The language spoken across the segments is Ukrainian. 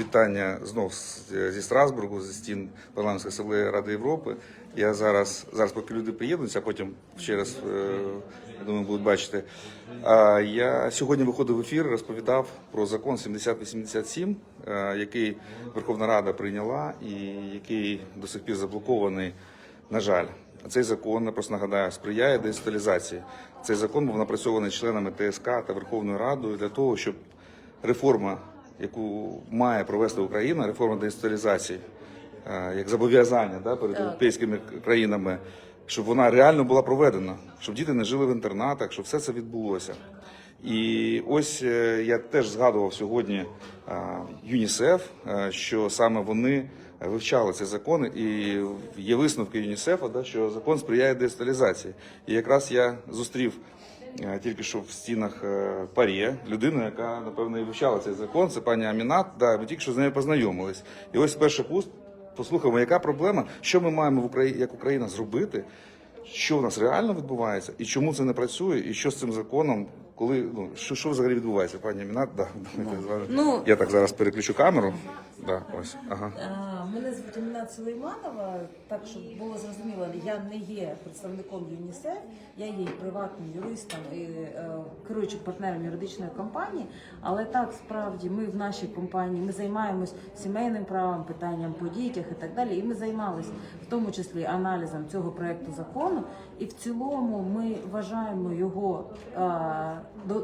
вітання знов зі Страсбургу, зі стін парламентської асамблеї Ради Європи. Я зараз, зараз поки люди приєднуються, а потім ще раз, е, я думаю, будуть бачити. Я сьогодні виходив в ефір, розповідав про закон 7087, е, який Верховна Рада прийняла і який до сих пір заблокований, на жаль. Цей закон, я просто нагадаю, сприяє деінституалізації. Цей закон був напрацьований членами ТСК та Верховною Радою для того, щоб реформа, яку має провести Україна, реформа деінституалізації, е, як зобов'язання да, перед європейськими країнами, щоб вона реально була проведена, щоб діти не жили в інтернатах, щоб все це відбулося. І ось е, я теж згадував сьогодні е, ЮНІСЕФ, що саме вони вивчали цей закон, і є висновки ЮНІСЕФа, да, що закон сприяє деінституалізації. І якраз я зустрів тільки що в стінах е, Парі людина, яка напевно і вивчала цей закон. Це пані Амінат. Да, ми тільки що з нею познайомились. І ось перший пуст послухаємо, яка проблема, що ми маємо в Україні як Україна зробити, що в нас реально відбувається, і чому це не працює, і що з цим законом, коли ну що, що взагалі відбувається, пані Амінат? Да, давайте. Ну- я так зараз переключу камеру. Да, ось ага. Мене звуть Аміна Сулейманова, так щоб було зрозуміло, я не є представником ЮНІСЕФ, я є приватним юристом і е, керуючим партнером юридичної компанії. Але так справді ми в нашій компанії ми займаємось сімейним правом, питанням по дітях і так далі. І ми займалися в тому числі аналізом цього проекту закону. І в цілому ми вважаємо його е,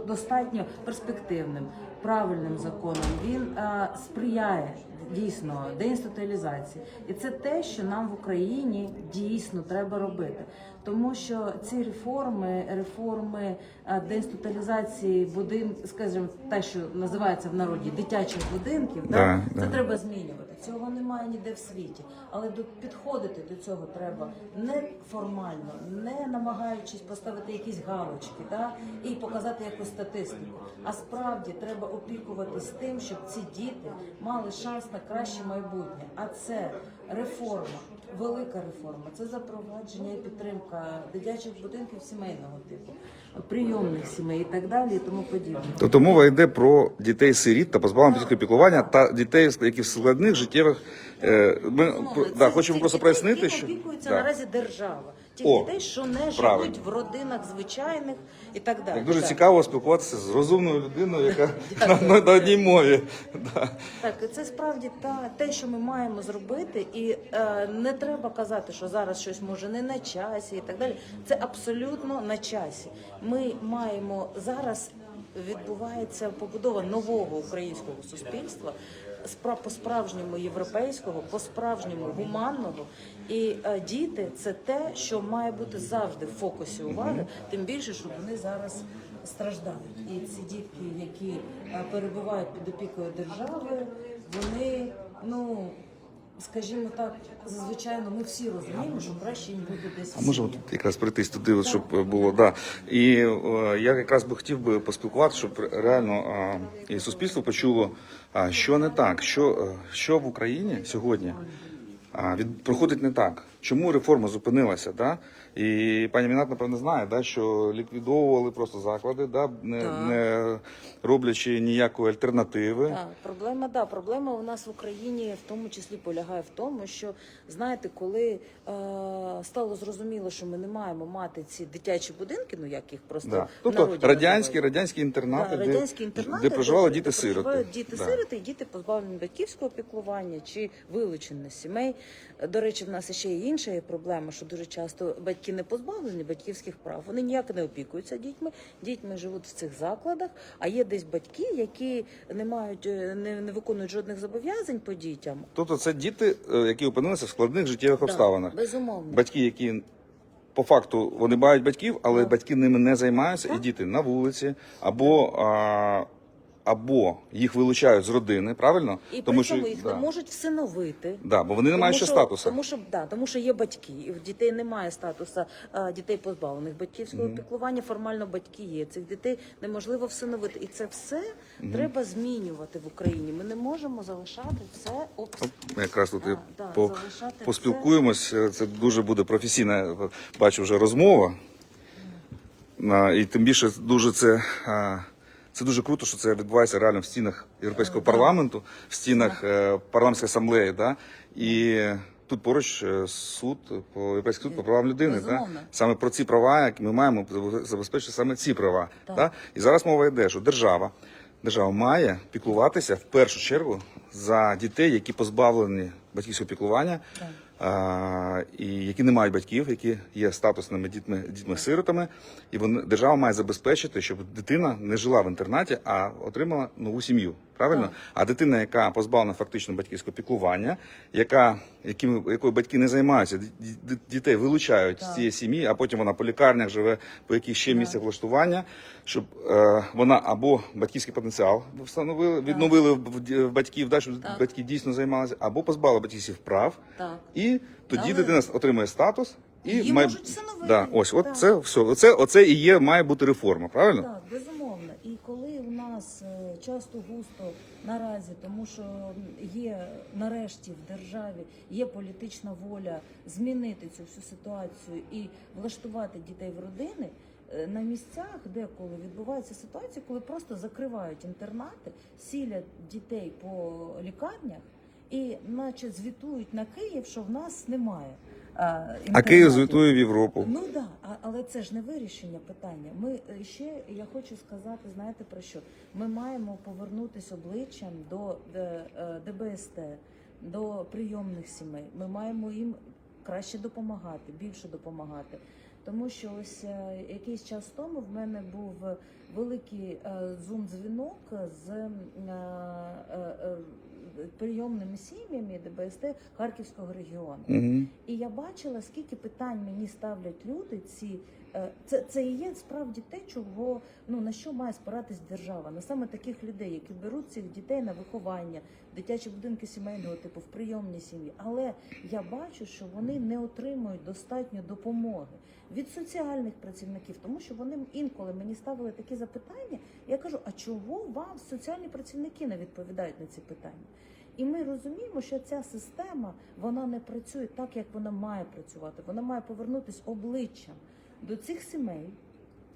достатньо перспективним, правильним законом. Він е, сприяє дійсно деінституалізації. І це те, що нам в Україні дійсно треба робити. Тому що ці реформи, реформи е, деінституалізації будин, скажімо, те, що називається в народі дитячих будинків, Да, да, да. це треба змінювати. Цього немає ніде в світі. Але до підходити до цього треба не формально, не намагаючись поставити якісь галочки, да, і показати якусь статистику. А справді треба опікуватись тим, щоб ці діти мали шанс на краще майбутнє. А це реформа, велика реформа. Це запровадження і підтримка дитячих будинків сімейного типу, прийомних сімей і так далі, і тому подібне. Тобто мова йде про дітей сиріт та позбавлених батьківського піклування та дітей, які в складних життєвих. Е, ми да, хочемо просто прояснити, що опікується наразі держава. Ті О, дітей, що не живуть в родинах звичайних і так далі. Як дуже Так. цікаво спілкуватися з розумною людиною, яка на, на, на одній мові. Да. Так, це справді та те, що ми маємо зробити, і е, не треба казати, що зараз щось може не на часі і так далі. Це абсолютно на часі. Ми маємо зараз відбувається побудова нового українського суспільства, спра- по-справжньому європейського, по-справжньому гуманного. І е, діти це те, що має бути завжди в фокусі уваги, тим більше, що вони зараз страждають. І ці дітки, які е, перебувають під опікою держави, вони, ну скажімо так, зазвичай ми всі розуміємо, що краще їм буде десь. А сім'ї. тут якраз прийтись туди, от, щоб було да. І е, я якраз би хотів би поспілкуватися, щоб реально е, і суспільство почуло, а, що не так, що, е, що в Україні сьогодні проходить не так. Чому реформа зупинилася? Да? І пані Мінат, напевно, знає, да, що ліквідовували просто заклади, да, не, Так. не роблячи ніякої альтернативи. Так, проблема, да, проблема у нас в Україні в тому числі полягає в тому, що знаєте, коли е, стало зрозуміло, що ми не маємо мати ці дитячі будинки, ну як їх просто Да. Тобто радянські, радянські інтернати, Да, радянські інтернати, де проживали де діти-сироти. проживають Діти Да. сироти і діти позбавлені батьківського піклування чи вилучені з сімей. До речі, в нас ще є інша проблема, що дуже часто батьки не позбавлені батьківських прав. Вони ніяк не опікуються дітьми. Дітьми живуть в цих закладах. А є десь батьки, які не мають е, не, не виконують жодних зобов'язань по дітям. Тобто це діти, е, які опинилися в складних життєвих обставинах. Безумовно. Батьки, які по факту вони мають батьків, але Так. батьки ними не займаються, і діти на вулиці, або, а, або їх вилучають з родини, правильно? І при цьому їх да. не можуть всиновити. Да, бо вони не мають ще що- статусу. Тому що да, тому що є батьки, і в дітей немає статусу а, дітей позбавлених батьківського піклування. Формально батьки є. Цих дітей неможливо всиновити, і це все треба змінювати в Україні. Ми не можемо залишати все об... Ми якраз тут і А, да, по, залишати поспілкуємось. Це дуже буде професійна, бачу вже розмова. А, І тим більше дуже це, а, Це дуже круто, що це відбувається реально в стінах Європейського парламенту, в стінах е, парламентської асамблеї. Да? І тут поруч е, суд по Європейський суд по правам людини. Да? Саме про ці права, які ми маємо забезпечити саме ці права. Так. Да? І зараз мова йде, що держава, держава має піклуватися в першу чергу за дітей, які позбавлені батьківського піклування. Так. І які не мають батьків, які є статусними дітьми, дітьми-сиротами, і вони держава має забезпечити, щоб дитина не жила в інтернаті, а отримала нову сім'ю. Правильно? А дитина, яка позбавлена фактично батьківського піклування, яка якими якою батьки не займаються, ді- ді- дітей вилучають Так. з цієї сім'ї, а потім вона по лікарнях живе, по яких ще місцях влаштування, щоб е, вона або батьківський потенціал встановили, відновили в, батьків, да, щоб Так. батьки дійсно займалися, або позбавили батьківських прав. Так. І тоді Але- дитина отримує статус і Її має... можуть всиновити. Да, ось, от Так. це все. Оце, оце і є, має бути реформа, правильно? Так, безумовно. Коли у нас е, часто густо наразі, тому що є нарешті в державі є політична воля змінити цю всю ситуацію і влаштувати дітей в родини. е, На місцях, деколи відбуваються ситуації, коли просто закривають інтернати, сілять дітей по лікарнях і, наче, звітують на Київ, що в нас немає. А Київ звітує в Європу. Ну да, а- але це ж не вирішення питання. Ми е, ще я хочу сказати, знаєте про що? Ми маємо повернутися обличчям до е, е, ДБСТ, до прийомних сімей. Ми маємо їм краще допомагати, більше допомагати. Тому що ось якийсь час тому в мене був великий зум-дзвінок з прийомними сім'ями ДБСТ Харківського регіону. Угу. І я бачила, скільки питань мені ставлять люди. Ці це, це і є справді те, чого ну на що має спиратись держава, на саме таких людей, які беруть цих дітей на виховання, дитячі будинки сімейного типу, в прийомні сім'ї. Але я бачу, що вони не отримують достатньо допомоги від соціальних працівників, тому що вони інколи мені ставили такі запитання. Я кажу: а чого вам соціальні працівники не відповідають на ці питання? І ми розуміємо, що ця система вона не працює так, як вона має працювати. Вона має повернутися обличчям до цих сімей,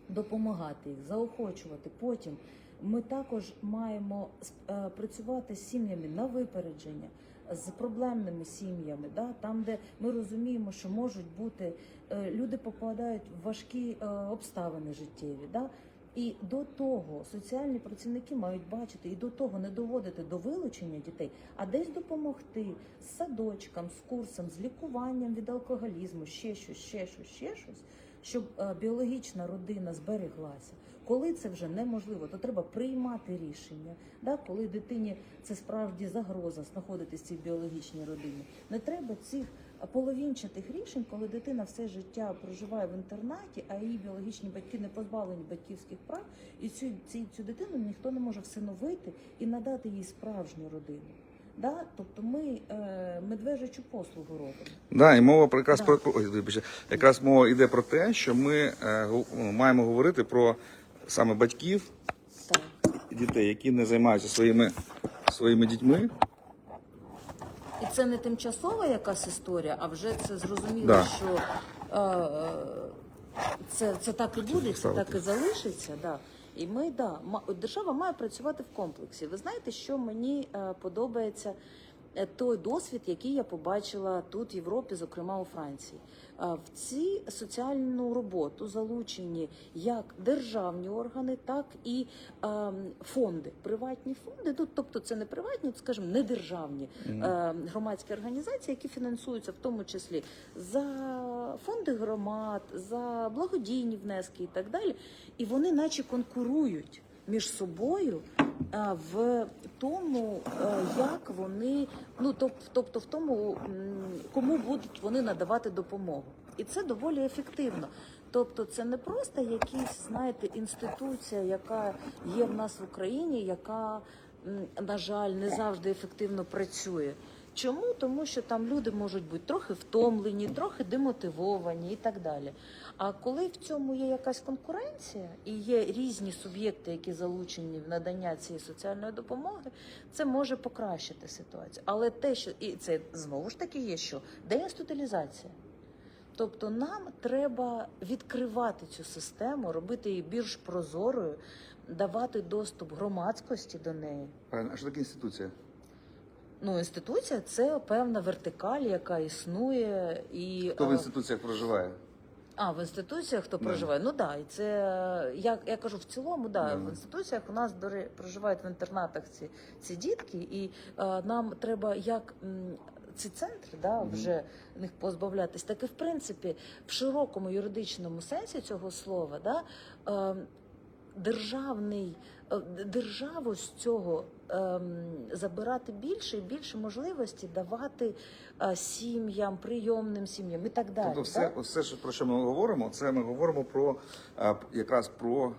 допомагати їх, заохочувати. Потім ми також маємо е, працювати з сім'ями на випередження. З проблемними сім'ями, да, там, де ми розуміємо, що можуть бути е, люди попадають в важкі е, обставини життєві. Да, і до того соціальні працівники мають бачити і до того не доводити до вилучення дітей, а десь допомогти з садочком, з курсом, з лікуванням від алкоголізму, ще щось, ще щось, ще щось, щоб е, біологічна родина збереглася. Коли це вже неможливо, то треба приймати рішення. Да? Коли дитині це справді загроза знаходитись в цій біологічній родині. Не треба цих половинчатих рішень, коли дитина все життя проживає в інтернаті, а її біологічні батьки не позбавлені батьківських прав, і цю, цю, цю дитину ніхто не може всиновити і надати їй справжню родину. Да? Тобто ми е, медвежачу послугу робимо. Да, і мова про якраз Да. про ой, вибачте, якраз мова йде про те, що ми е, гу- ну, маємо говорити про саме батьків Так. і дітей, які не займаються своїми своїми дітьми. І це не тимчасова якась історія, а вже це зрозуміло, Да. що е, е, це, це так і буде, це так і залишиться. Да. І ми, да, держава має працювати в комплексі. Ви знаєте, що мені е, подобається той досвід, який я побачила тут в Європі, зокрема у Франції. Е, В ці соціальну роботу залучені як державні органи, так і ем, фонди, приватні фонди. Ну, тобто це не приватні, скажімо, не державні е, громадські організації, які фінансуються в тому числі за фонди громад, за благодійні внески і так далі. І вони, наче конкурують між собою е, в тому, е, як вони, ну тобто в тому, кому будуть вони надавати допомогу. І це доволі ефективно. Тобто, це не просто якісь, знаєте, інституція, яка є в нас в Україні, яка, на жаль, не завжди ефективно працює. Чому? Тому що там люди можуть бути трохи втомлені, трохи демотивовані і так далі. А коли в цьому є якась конкуренція і є різні суб'єкти, які залучені в надання цієї соціальної допомоги, це може покращити ситуацію. Але те, що і це знову ж таки є, що деінституалізація. Тобто нам треба відкривати цю систему, робити її більш прозорою, давати доступ громадськості до неї. Правильно. А що таке інституція? Ну, інституція це певна вертикаль, яка існує, і Хто в е, інституціях проживає? а в інституціях хто проживає? Ну да, і це я, я кажу в цілому, да, Да. в інституціях у нас до проживають в інтернатах ці, ці дітки, і е, нам треба як. Ці центри, да, вже них позбавлятись, так і в принципі в широкому юридичному сенсі цього слова, да, е, державний е, державу з цього ем, забирати більше і більше можливості давати е, сім'ям, прийомним сім'ям і так далі. Тобто, все, да? все, про що ми говоримо, це ми говоримо про а, якраз про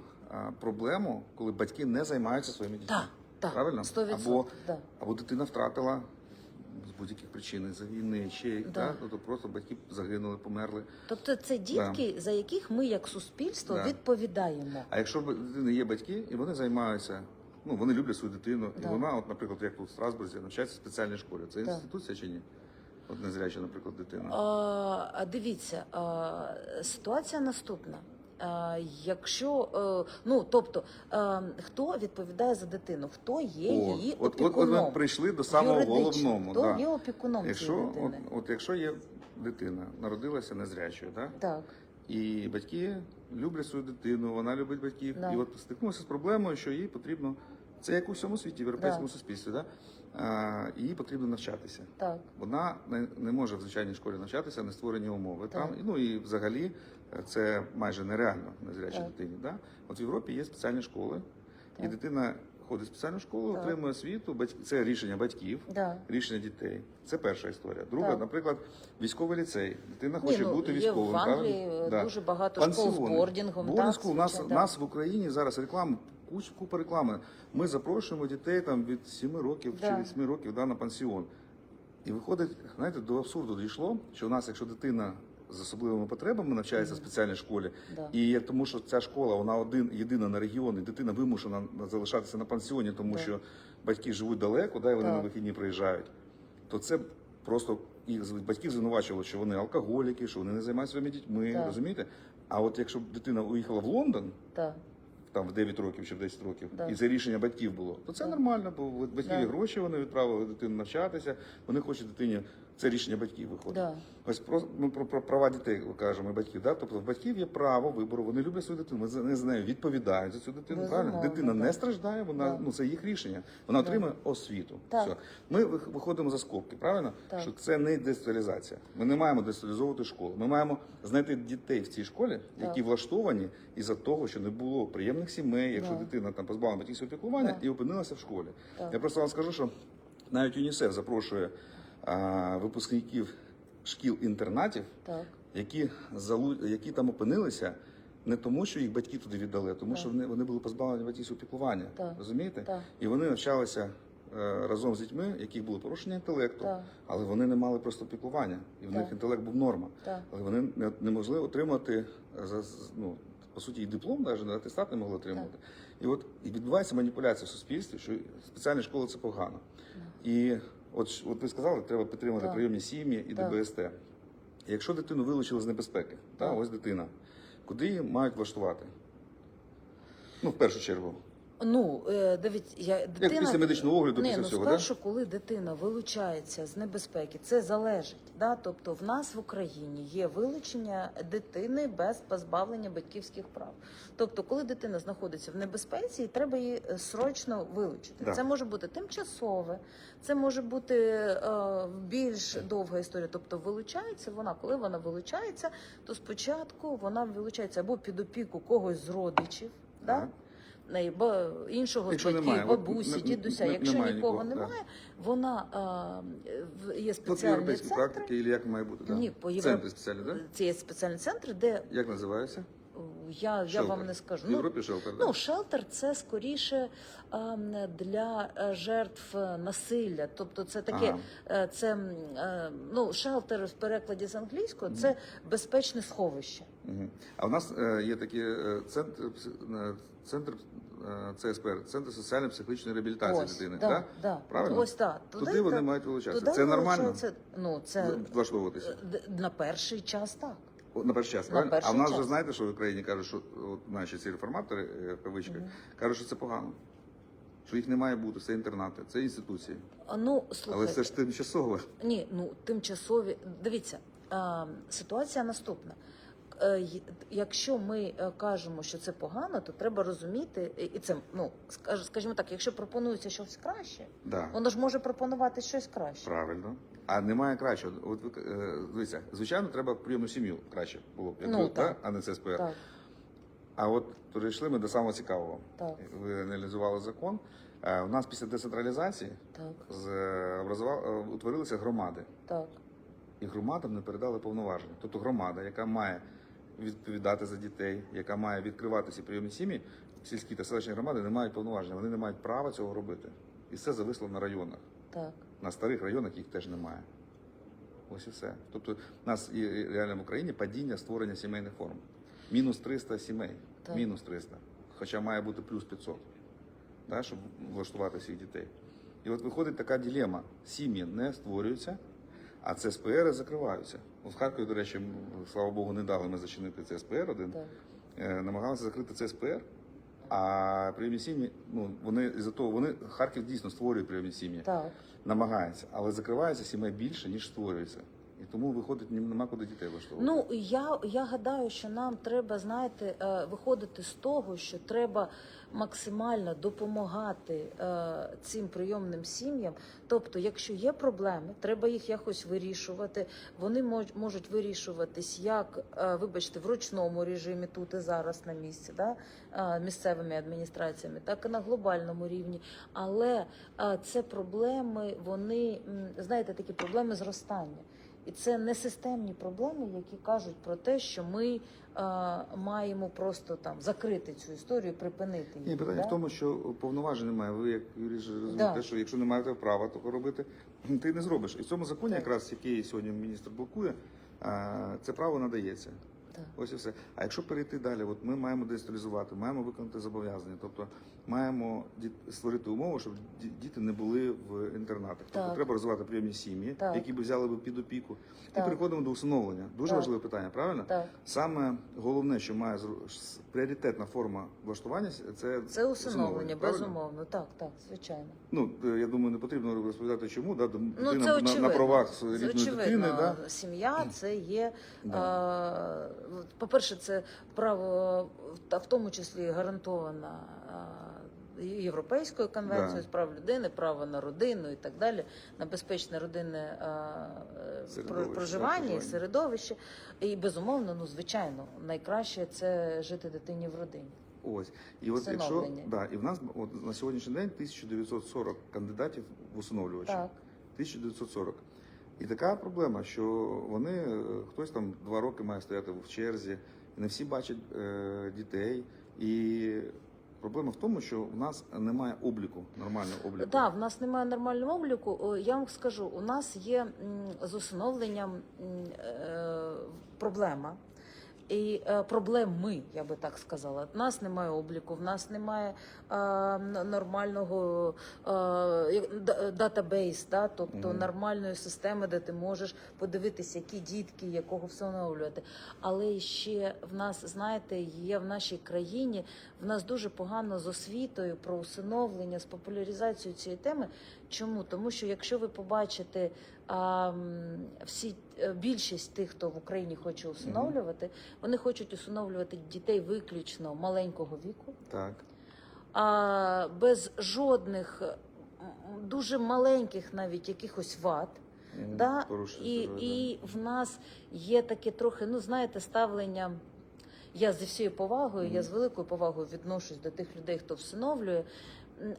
проблему, коли батьки не займаються своїми дітьми. Так, так, Правильно? 100%, Або, да. або дитина втратила з будь-яких причин, за війни, ще Да. да. тобто просто батьки загинули, померли. Тобто це дітки, за яких ми як суспільство Да. відповідаємо. А якщо дитини є батьки, і вони займаються, ну вони люблять свою дитину, Да. і вона, от, наприклад, як тут в Страсбурзі, навчається в спеціальній школі. Це Да. інституція чи ні? От незряча, наприклад, дитина. А дивіться, а, ситуація наступна. А, якщо е, ну тобто, е, хто відповідає за дитину, хто є О, її от, от, опікуном? от ми прийшли до самого головного. Хто да. є опікуном Якщо, цієї от, дитини? от якщо є дитина, народилася незрячою, да? Так, і батьки люблять свою дитину, вона любить батьків, Да. і от стикнулася з проблемою, що їй потрібно, це як у всьому світі, в європейському Да. суспільстві, да? а, їй потрібно навчатися. так, Вона не, не може в звичайній школі навчатися, не створені умови. Так. Там, ну і взагалі е, це майже нереально незрячій Так. дитині. Да? От в Європі є спеціальні школи, і дитина ходить в спеціальну школу, Так. отримує освіту, батьки, це рішення батьків. да. Рішення дітей. Це перша історія. Друга, Так. наприклад, військовий ліцей. Дитина Ні, хоче ну, бути є в Англії е, Да. дуже багато школ з Пансіони. бордінгом. Boarding так. У нас, звичайно, нас в Україні зараз реклама, купа реклами. Ми запрошуємо дітей там від 7 років Да. чи 8 років да, на пансіон. І виходить, знаєте, до абсурду дійшло, що у нас, якщо дитина з особливими потребами навчається в спеціальній школі, Да. і тому, що ця школа вона один єдина на регіон, і дитина вимушена залишатися на пансіоні, тому Да. що батьки живуть далеко, да, і вони на вихідні приїжджають, то це просто їх з- батьків звинувачували, що вони алкоголіки, що вони не займаються своїми дітьми, розумієте? А от якщо б дитина уїхала в Лондон, так. там в 9 років чи в 10 років, Да. і це рішення батьків було, то це Да. нормально, бо в батьків Да. гроші, вони відправили дитину навчатися, вони хочуть дитині. Це рішення батьків виходить. Да. Ось про, ми про, про права дітей кажемо і батьків. Да? Тобто в батьків є право вибору, вони люблять свою дитину, вони за нею відповідають за цю дитину. Правильно? Дитина не страждає, вона Да. ну це їх рішення. Вона Да. отримує освіту. Так. Все. Ми виходимо за скобки, правильно? Так. Що це не децентралізація. Ми не маємо децентралізовувати школу. Ми маємо знайти дітей в цій школі, які Так. влаштовані із-за того, що не було приємних сімей, якщо Да. дитина там позбавлена батьківського піклування Да. і опинилася в школі. Так. Я просто вам скажу, що навіть ЮНІСЕФ запрошує випускників шкіл-інтернатів, Так. які, залу... які там опинилися. Не тому, що їх батьки туди віддали, а тому, Так. що вони, вони були позбавлені батьківського піклування. Так. Розумієте? Так. І вони навчалися е, разом з дітьми, яких було порушення інтелекту, Так. але вони не мали просто піклування, і в них інтелект був норма. Так. Але вони не, не могли отримати за ну, по суті і диплом, навіть на атестат не могли отримати. І от і відбувається маніпуляція в суспільстві, що спеціальні школи це погано. І от, от ви сказали, треба підтримати Так. прийомні сім'ї і Так. ДБСТ. Якщо дитину вилучили з небезпеки, та, ось дитина, куди її мають влаштувати? Ну, в першу чергу. Ну, е, дивіться, я дитина... після медичного огляду, Ні, після ну, всього, спершу, коли дитина вилучається з небезпеки, це залежить. Да? Тобто в нас в Україні є вилучення дитини без позбавлення батьківських прав. Тобто, коли дитина знаходиться в небезпеці, треба її е, срочно вилучити. Да. Це може бути тимчасове, це може бути е, більш довга історія. Тобто, вилучається вона, коли вона вилучається, то спочатку вона вилучається або під опіку когось з родичів. Да? Іншого з батьків, бабусі, не- дідуся. не- Якщо немає нікого немає, да. вона а, є Тут спеціальні європейські центри. практики, як має бути? Да? Ні, по євро- Центри спеціальні, так? Це є спеціальні центри, де Як називаються? Я, я вам не скажу. В Європі шелтер, Ну, шелтер це скоріше ем, для е, жертв е, насилля. Тобто, це таке, е, це ну, шелтер в перекладі з англійського це безпечне сховище. А у нас є такий е, центр, центр ЦСПР, Центр соціально-психологічної реабілітації Ось, дитини. да, Да? да. Правильно? Ось так. Туди, вони мають вилучатися. туди Це нормально вилучається- Ну, це влаштовуватися. На перший час так. На перший час, На правильно? перший а в нас час. вже знаєте, що в Україні кажуть, що от наші ці реформатори е, в кавичках кажуть, що це погано. Що їх не має бути, це інтернати, це інституції. А, Ну, Але це ж тимчасове. Ні, ну тимчасові. Дивіться, е, ситуація наступна. Е, Якщо ми е, кажемо, що це погано, то треба розуміти, і це ну скаж- скажімо так, якщо пропонується щось краще, Да. воно ж може пропонувати щось краще. Правильно. А немає кращого. От ви е, дивіться, звичайно, треба прийомну сім'ю краще було б, Ну, так. а не це СПР. Так, А от перейшли ми до самого цікавого. Так. Ви аналізували закон. У нас після децентралізації так, з образува- е, утворилися громади, так, і громадам не передали повноваження. Тобто громада, яка має відповідати за дітей, яка має відкривати ці прийомні сім'ї, сільські та селищні громади не мають повноваження. Вони не мають права цього робити. І це зависло на районах. так. На старих районах їх теж немає. Ось і все. Тобто, в нас є реально в Україні падіння створення сімейних форм. Мінус 300 сімей. Так. Мінус 300. Хоча має бути плюс 500, да, щоб влаштувати всіх дітей. І от виходить така ділема: сім'ї не створюються, а ЦСПР закриваються. В Харкові, до речі, слава Богу, не дали ми зачинити ЦСПР один. Так. Е, намагалися закрити ЦСПР. А прийомні сім'ї, ну вони із-за того, вони Харків дійсно створює прийомні сім'ї так. намагається, але закривається сімей більше, ніж створюється. І тому виходить, нема куди дітей влаштовувати. Ну я, я гадаю, що нам треба, знаєте, е, виходити з того, що треба максимально допомагати е, цим прийомним сім'ям. Тобто, якщо є проблеми, треба їх якось вирішувати. Вони мож- можуть вирішуватись як, е, вибачте, в ручному режимі тут і зараз на місці, да? місцевими адміністраціями, так і на глобальному рівні. Але це проблеми, вони знаєте, такі проблеми зростання. І це не системні проблеми, які кажуть про те, що ми е, маємо просто там закрити цю історію, припинити її. Ні, питання да? в тому, що повноважень немає. Ви, як юрист, же розумієте, Да. що якщо не маєте права такого робити, ти не зробиш. І в цьому законі, Так. якраз який сьогодні міністр блокує, а, це право надається. Так. Ось і все. А якщо перейти далі, от ми маємо децентралізувати, маємо виконати зобов'язання, тобто маємо створити умови, щоб діти не були в інтернатах. Тобто Так. треба розвивати прийомні сім'ї, Так. які б взяли б під опіку. І Так. переходимо до усиновлення. Дуже Так. важливе питання, правильно? Так. Саме головне, що має пріоритетна форма влаштування, це, Це усиновлення, безумовно. Так, так, звичайно. Ну е, я думаю, не потрібно розповідати, чому да Ну, це на, на правах рідної дитини, да Сім'я це є, Да. е, по-перше, це право, та в тому числі гарантована е, Європейською конвенцією Да. з прав людини, право на родину і так далі, на безпечне родинне е, Середовище, проживання і середовище. І безумовно, ну звичайно, найкраще це жити дитині в родині. ось і от якщо да, і в нас от на сьогоднішній день 1940 кандидатів в усиновлювачі. Так. 1940. І така проблема, що вони е, хтось там два роки має стояти в черзі, не всі бачать е, дітей. І проблема в тому, що в нас немає обліку, нормального обліку. Так, в нас немає нормального обліку. Я вам скажу, у нас є з усиновленням е, проблема. І е, проблеми, я би так сказала. У нас немає обліку, в нас немає е, нормального е, датабейс, да? тобто Мгм. нормальної системи, де ти можеш подивитися, які дітки, якого всиновлювати. Але ще в нас, знаєте, є в нашій країні, в нас дуже погано з освітою про усиновлення, з популяризацією цієї теми. Чому? Тому що якщо ви побачите а, всі е, більшість тих, хто в Україні хоче усиновлювати, вони хочуть усиновлювати дітей виключно маленького віку, Так. а без жодних дуже маленьких навіть якихось вад. Да? І, і в нас є таке трохи, ну знаєте, ставлення. Я зі всією повагою, я з великою повагою відношусь до тих людей, хто всиновлює,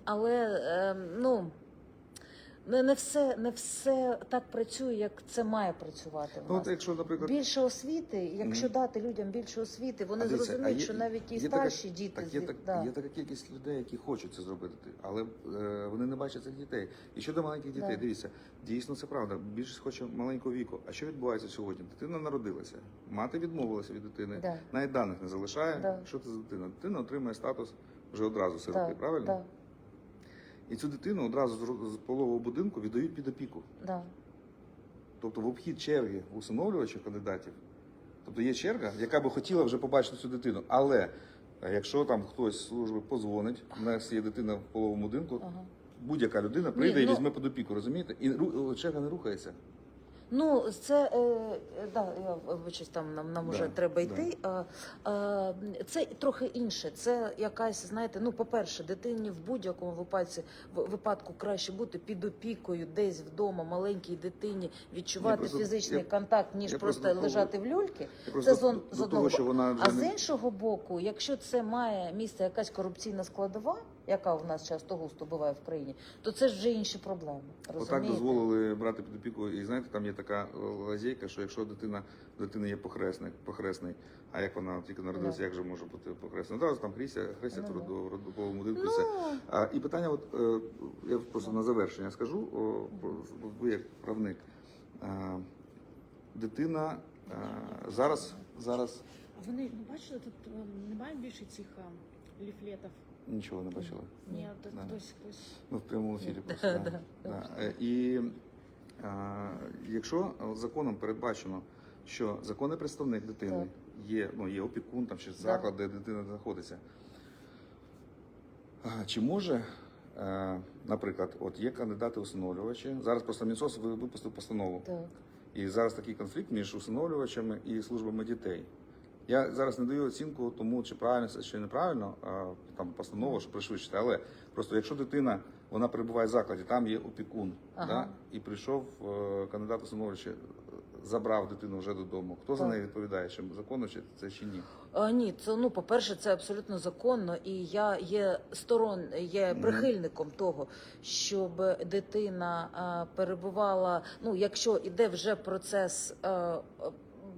але ем, ну. Не, не все не все так працює, як це має працювати. В Ну, нас. от якщо, наприклад, Більше освіти, якщо Мгм. дати людям більше освіти, вони дивіться, зрозуміють, є- що навіть і є така- старші діти Так, є, так, да. є така кількість людей, які хочуть це зробити, але е, вони не бачать цих дітей. І щодо маленьких дітей, Да. дивіться, дійсно це правда. Більшість хоче маленького віку. А що відбувається сьогодні? Дитина народилася, мати відмовилася від дитини, Да. навіть даних не залишає. Да. Що це за дитина? Дитина отримує статус вже одразу сироти, да, правильно? Да, І цю дитину одразу з полового будинку віддають під опіку. да. Тобто в обхід черги усиновлювачів кандидатів Тобто є черга, яка би хотіла вже побачити цю дитину. Але е, якщо там хтось з служби позвонить, у нас є дитина в половому будинку, Ага. будь-яка людина прийде і ну- візьме під опіку, розумієте? І черга не рухається. Ну, це е, е, да, я вибачусь, там нам, нам Да, уже треба да. йти. А, а, це трохи інше. Це якась, знаєте, ну, по-перше, дитині в будь-якому випадку, в- випадку краще бути під опікою, десь вдома, маленькій дитині, відчувати просто- фізичний я- контакт, ніж я просто просто лежати в люльки. Це з, з того, що вона А з іншого боку, якщо це має місце якась корупційна складова, яка у нас часто густо буває в країні, то це ж вже інші проблеми. Отак дозволили брати під опіку. І знаєте, там є така е, лазейка, що якщо дитина у дитини є похресник, похресний, а як вона тільки народилася, Да. як же може бути похресний? Ну, зараз там хрестя, хрестять Ну, в роду- родовому будинку. Ну. А, і питання, от е, я просто на завершення скажу, ви як правник. А, дитина а, зараз, зараз Вони ну бачили, тут ем, немає більше цих ем, ліфлетів. Нічого не бачила. Ні, Да. хтось хтось. Ну, в прямому ефірі просто. да, да. да. Е, І а, якщо законом передбачено, що законний представник дитини Так. є, ну, є опікун там, чи Да. заклад, де дитина знаходиться, а, чи може, е, наприклад, от є кандидати усиновлювачі, зараз просто Мінсоц ви- випустив постанову. Так. І зараз такий конфлікт між усиновлювачами і службами дітей. Я зараз не даю оцінку тому, чи правильно це, чи неправильно, там постанова, щоб пришвидшити. Але просто якщо дитина вона перебуває в закладі, там є опікун, Ага. да, і прийшов е, кандидат усиновлювача, е, забрав дитину вже додому. Хто за неї відповідає? Чи законно чи це чи ні? А, ні, це ну по-перше, це абсолютно законно, і я є сторон, є прихильником того, щоб дитина а, перебувала. Ну, якщо іде вже процес, а,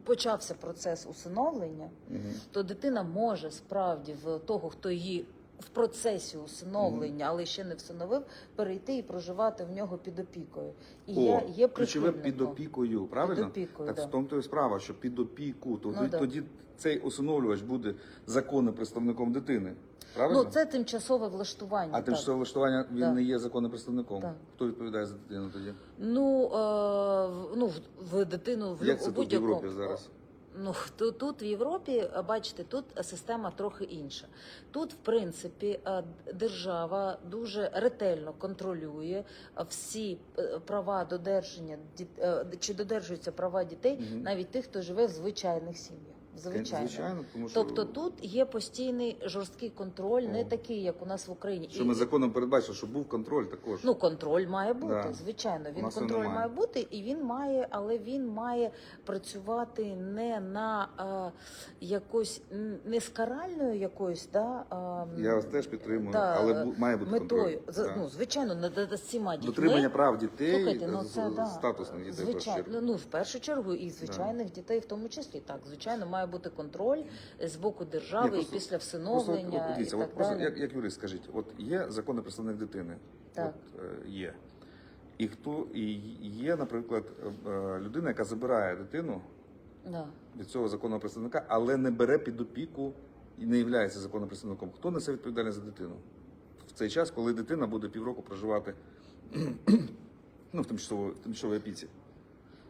почався процес усиновлення, Угу. то дитина може справді в того, хто її в процесі усиновлення, але ще не всиновив, перейти і проживати в нього під опікою. І я є ключове під опікою, правильно? Під опікою, так да. в тому то і справа, що під опіку, тоді Ну, да. тоді цей усиновлювач буде законним представником дитини. Правильно? Ну, це тимчасове влаштування. А так. тимчасове влаштування він Так. не є законним представником. Так. Хто відповідає за дитину тоді? Ну, е, ну в, в дитину в Як це тут в Європі зараз? Ну тут, тут в Європі, бачите, тут система трохи інша. Тут, в принципі, е, держава дуже ретельно контролює е, всі е, права додержання чи додержуються права дітей, навіть тих, хто живе в звичайних сім'ях. Звичайно. Звичайно, тому що, Тобто тут є постійний жорсткий контроль, не такий, як у нас в Україні. що І- ми законом передбачили, щоб був контроль також. Ну, контроль має бути, Да. звичайно. У Він нас контроль немає. має бути, і він має, але він має працювати не на е, якось м, не з каральною якоюсь, да, а, Я вас теж підтримую, та, але бу- має бути метою. контроль. За- Да. Ну, звичайно, над над всіма дітьми. Дотримання прав дітей, Слухайте, ну з- це да. статусних дітей. в першу Звичайно, чергу. ну в першу чергу і звичайних дітей в тому числі. Так, звичайно, має бути контроль з боку держави Ні, просто- і після всиновлення от, дивіться, і от просто далі. як, як юрист, скажіть, от є законний представник дитини, Так. от е, є. І хто і є, наприклад, е, е, людина, яка забирає дитину Да. від цього законного представника, але не бере під опіку і не є законним представником. Хто несе відповідальність за дитину в цей час, коли дитина буде півроку проживати ну, в тимчасовій в тимчасовій опіці?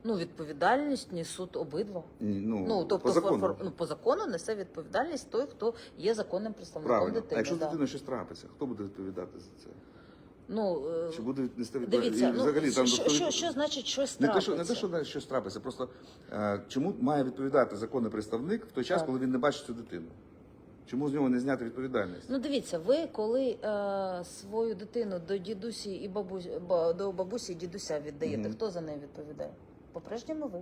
Ну, відповідальність несуть обидва. Ні, Ну, Ну, тобто по закону. фор- ну, по закону несе відповідальність той, хто є законним представником Правильно. дитини. а якщо з да. дитиною щось трапиться, хто буде відповідати за це? Ну, е, Чи буде нести відповідальність? дивіться, І взагалі, ну, там що, достовід- що, що значить щось Не те, трапиться? що не те, що навіть щось трапиться, просто е, чому має відповідати законний представник в той час, Так. коли він не бачить цю дитину? Чому з нього не зняти відповідальність? Ну, дивіться, ви коли е, свою дитину до дідусі і бабусі, ба- до бабусі і дідуся віддаєте, Мгм. хто за нею відповідає? По-прежньому ви.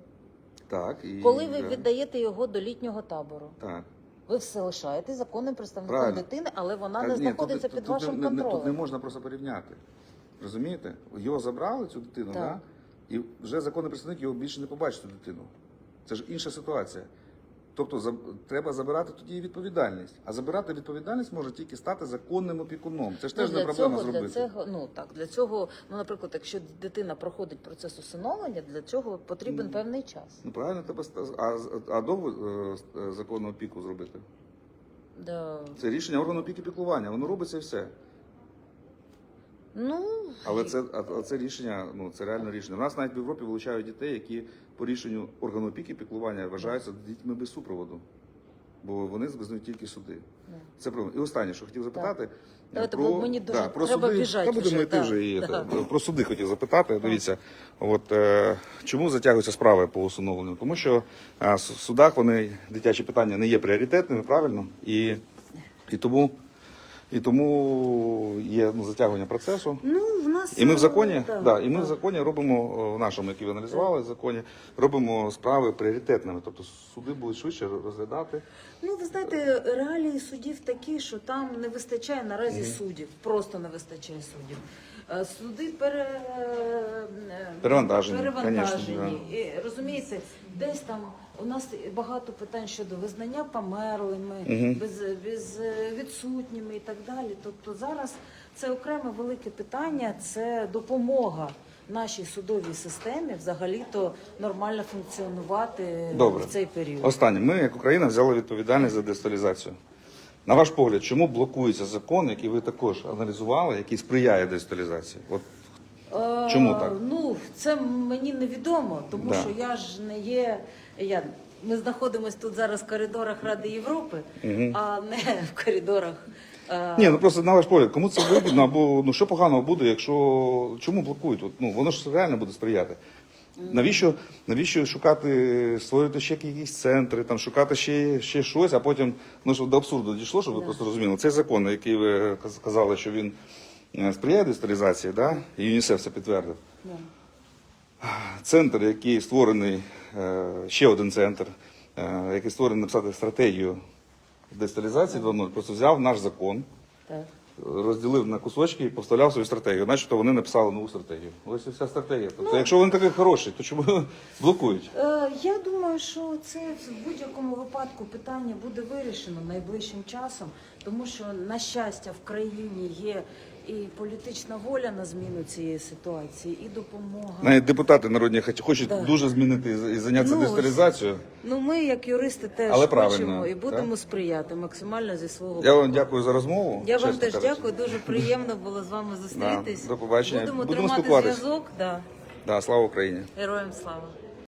Так, і Коли ви віддаєте його до літнього табору, так. ви все лишаєте законним представником Правильно. дитини, але вона Так, не ні, знаходиться тут, під тут, вашим не, не, контролем. тут не можна просто порівняти. Розумієте? Його забрали цю дитину, Так. да? і вже законний представник його більше не побачить цю дитину. Це ж інша ситуація. Тобто за- треба забирати тоді відповідальність. А забирати відповідальність може тільки стати законним опікуном. Це ж теж ну, не проблема цього, зробити. Для цього, ну так, для цього, ну, наприклад, якщо дитина проходить процес усиновлення, для цього потрібен Ну, певний час. Ну правильно, ста- а, а довго е, е, законну опіку зробити? Да. Це рішення органу опіки піклування. Воно робиться і все. Ну Але це, а- це рішення, ну це реально рішення. У нас навіть в Європі вилучають дітей, які по рішенню органу опіки піклування вважаються дітьми без супроводу, бо вони визнають тільки суди. Да. Це проблема. І останнє, що хотів запитати. Давайте, про, бо мені дуже да, про треба суди. біжать Та будемо йти вже і та, про суди хотів запитати. Дивіться, от е, чому затягуються справи по усиновленню? Тому що е, в судах вони дитячі питання не є пріоритетними, правильно? І, і тому. І тому є ну, затягування процесу. Ну, в нас І ми в е, законі, так, да, і ми в законі робимо о, в нашому, який ви аналізували в законі, робимо справи пріоритетними. Тобто суди будуть швидше розглядати. Ну, ви знаєте, реалії судів такі, що там не вистачає наразі суддів, просто не вистачає суддів. Е, Суди пере... е, Перевантажені, перевантажені. конечно, І, розумієте, десь там у нас багато питань щодо визнання померлими, Мгм. без, без е, відсутніми і так далі. Тобто зараз це окреме велике питання, це допомога нашій судовій системі взагалі-то нормально функціонувати Добре. в цей період. Останнє, ми, як Україна, взяли відповідальність за десталізацію. На ваш погляд, чому блокується закон, який ви також аналізували, який сприяє десталізації? От Е, Чому так? Ну, це мені невідомо, тому Да. що я ж не є. Я, ми знаходимося тут зараз в коридорах Ради Європи, а не в коридорах. е, ні, ну просто на ваш погляд, кому це вигідно, або ну що поганого буде, якщо чому блокують? От, ну воно ж реально буде сприяти. Навіщо, навіщо шукати, створювати ще якісь центри, там шукати ще, ще щось, а потім ну що до абсурду дійшло, щоб ви просто розуміли. Цей закон, який ви каз- казали, що він е, сприяє десталізації, да? і ЮНІСЕФ це підтвердив. да. Центр, який створений, е, ще один центр, е, який створений написати стратегію десталізації 2.0, просто взяв наш закон, Так. розділив на кусочки і поставляв свою стратегію. Начебто вони написали нову стратегію. Ось і вся стратегія. Тобто, якщо вони такі хороші, то чому блокують? Е, Я думаю, що це в будь-якому випадку питання буде вирішено найближчим часом, тому що на щастя в країні є і політична воля на зміну цієї ситуації, і допомога. Навіть депутати народні хоч- хочуть Да. дуже змінити і зайнятися Ну, десталізацією. Ну ми, як юристи, теж Але хочемо і будемо так? сприяти максимально зі свого Я вам дякую за розмову. Я вам теж кажучи. дякую. Дуже приємно було з вами зустрітись. до побачення. Будемо, Будемо тримати зв'язок. Да. Да, слава Україні. Героям слава.